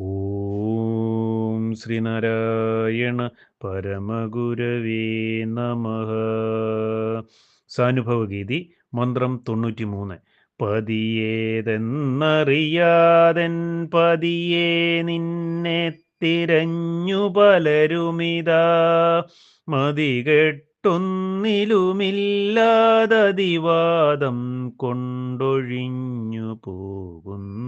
ഓം ശ്രീനാരായണ പരമഗുരവേ നമ. സാനുഭവഗീതി മന്ത്രം തൊണ്ണൂറ്റി മൂന്ന് പതിയേതെന്നറിയാതൻ പതിയെ നിന്നെ തിരഞ്ഞു പലരുമിതാ. മതികെട്ടൊന്നിലുമില്ലാതതിവാദം കൊണ്ടൊഴിഞ്ഞു പോകുന്നു.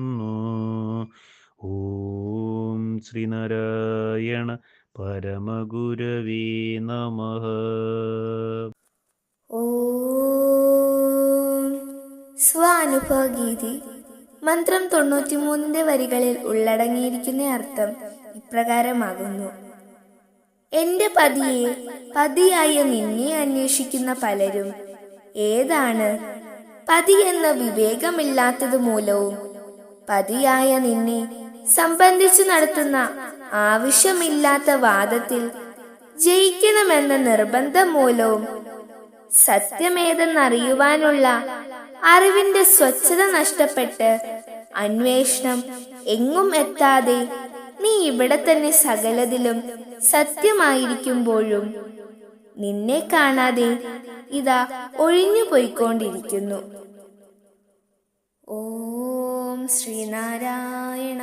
ശ്രീനാരായണ പരമഗുരവീ നമ. സ്വാനുഭവഗീതി മന്ത്രം തൊണ്ണൂറ്റിമൂന്നിന്റെ വരികളിൽ ഉള്ളടങ്ങിയിരിക്കുന്ന അർത്ഥം ഇപ്രകാരമാകുന്നു. എന്റെ പതിയെ പതിയായ നിന്നെ അന്വേഷിക്കുന്ന പലരും ഏതാണ്? പതി എന്ന വിവേകമില്ലാത്തത് മൂലവും പതിയായ നിന്നെ സംബന്ധിച്ചു നടത്തുന്ന ആവശ്യമില്ലാത്ത വാദത്തിൽ ജയിക്കണമെന്ന നിർബന്ധം മൂലവും സത്യമേതെന്നറിയുവാനുള്ള അറിവിന്റെ സ്വച്ഛത നഷ്ടപ്പെട്ട് അന്വേഷണം എങ്ങും എത്താതെ നീ ഇവിടെ തന്നെ സകലതിലും സത്യമായിരിക്കുമ്പോഴും നിന്നെ കാണാതെ ഇതാ ഒഴിഞ്ഞു പോയിക്കൊണ്ടിരിക്കുന്നു. ഓം ശ്രീനാരായണ